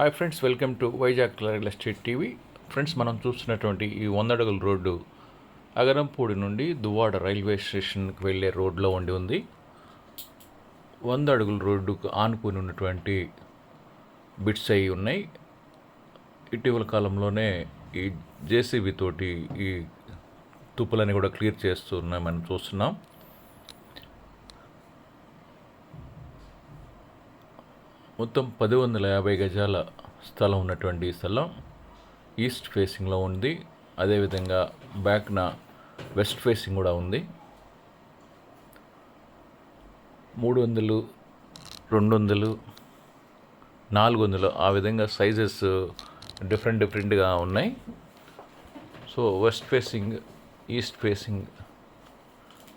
Hi friends welcome to Vizag real estate TV friends మనం చూస్తున్నటువంటి ఈ వందడుగుల రోడ్డు అగరంపూడి నుండి దువ్వాడ రైల్వే స్టేషన్కి వెళ్ళే రోడ్లో ఉండి ఉంది. వంద అడుగుల రోడ్డుకు ఆనుకుని ఉన్నటువంటి బిట్స్ అయి ఉన్నాయి. ఇటీవల కాలంలోనే ఈ జేసీబీ తోటి ఈ తుప్పులని కూడా క్లియర్ చేస్తున్నాయి మనం చూస్తున్నాం. మొత్తం పది వందల యాభై గజాల స్థలం ఉన్నటువంటి ఈ స్థలం ఈస్ట్ ఫేసింగ్లో ఉంది. అదేవిధంగా బ్యాక్న వెస్ట్ ఫేసింగ్ కూడా ఉంది. మూడు వందలు రెండు వందలు నాలుగు వందలు ఆ విధంగా సైజెస్ డిఫరెంట్ డిఫరెంట్గా ఉన్నాయి. So west facing east facing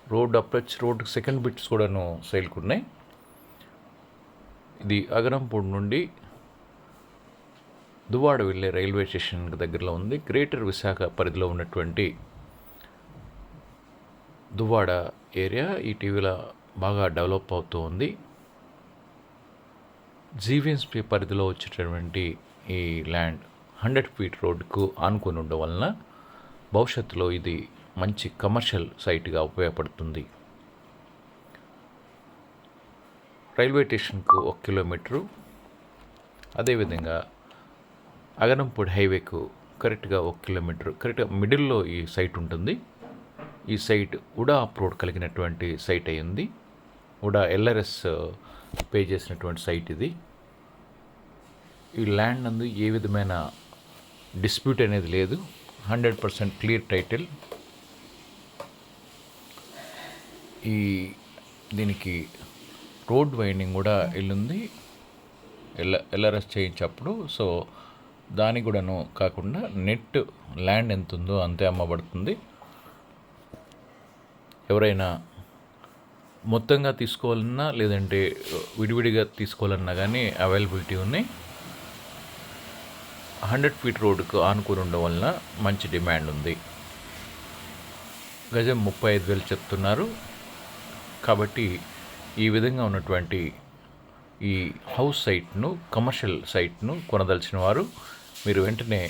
road approach road second bits కూడాను సైల్కి ఉన్నాయి ఇది అగరంపూడి నుండి దువాడ వెళ్ళే రైల్వే స్టేషన్ దగ్గరలో ఉంది. గ్రేటర్ విశాఖ పరిధిలో ఉన్నటువంటి దువ్వాడ ఏరియా ఈ టీవీలో బాగా డెవలప్ అవుతూ ఉంది. జీవీఎన్స్పీ పరిధిలో వచ్చేటటువంటి ఈ ల్యాండ్ హండ్రెడ్ ఫీట్ రోడ్డుకు ఆనుకుని ఉండడం వలన భవిష్యత్తులో ఇది మంచి కమర్షియల్ సైట్గా ఉపయోగపడుతుంది. రైల్వే స్టేషన్కు ఒక కిలోమీటరు. అదేవిధంగా అగనంపూడి హైవేకు కరెక్ట్గా ఒక కిలోమీటర్. కరెక్ట్గా మిడిల్లో ఈ సైట్ ఉంటుంది. ఈ సైట్ ఉడా అప్రోడ్ కలిగినటువంటి సైట్ అయ్యింది ఉడా ఎల్ఆర్ఎస్ పే చేసినటువంటి సైట్ ఇది. ఈ ల్యాండ్ నందు ఏ విధమైన డిస్ప్యూట్ అనేది లేదు. Hundred percent clear title. ఈ దీనికి రోడ్ వైండింగ్ కూడా వెళ్ళింది. L LRS చేయించప్పుడు. సో దానికి కూడాను కాకుండా నెట్ ల్యాండ్ ఎంత ఉందో అంతే అమ్మబడుతుంది. ఎవరైనా మొత్తంగా తీసుకోవాలన్నా లేదంటే విడివిడిగా తీసుకోవాలన్నా కానీ అవైలబిలిటీ ఉన్నాయి హండ్రెడ్ ఫీట్ రోడ్డుకు ఆనుకుని ఉండడం వలన మంచి డిమాండ్ ఉంది. గజం ముప్పై ఐదు వేలు చెప్తున్నారు. కాబట్టి ఈ విధంగా ఉన్నటువంటి ఈ హౌస్ సైట్ను కమర్షియల్ సైట్ను కొనదలిచిన వారు మీరు వెంటనే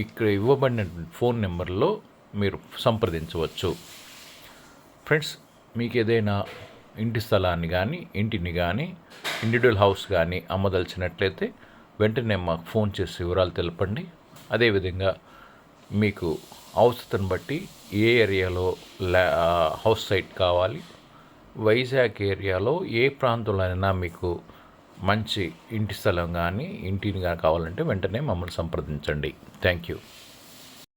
ఇక్కడ ఇవ్వబడిన ఫోన్ నెంబర్లో మీరు సంప్రదించవచ్చు. ఫ్రెండ్స్ మీకు ఏదైనా ఇంటి స్థలాన్ని కానీ ఇంటిని కానీ ఇండివిజువల్ హౌస్ కానీ అమ్మదలిచినట్లయితే వెంటనే మాకు ఫోన్ చేసి వివరాలు తెలపండి. అదేవిధంగా మీకు అవసరతను బట్టి ఏ ఏరియాలో హౌస్ సైట్ కావాలి వైజాగ్ ఏరియాలో ఏ ప్రాంతంలోనైనా మీకు మంచి ఇంటి స్థలం కానీ ఇంటిని కానీ కావాలంటే వెంటనే మమ్మల్ని సంప్రదించండి. Thank you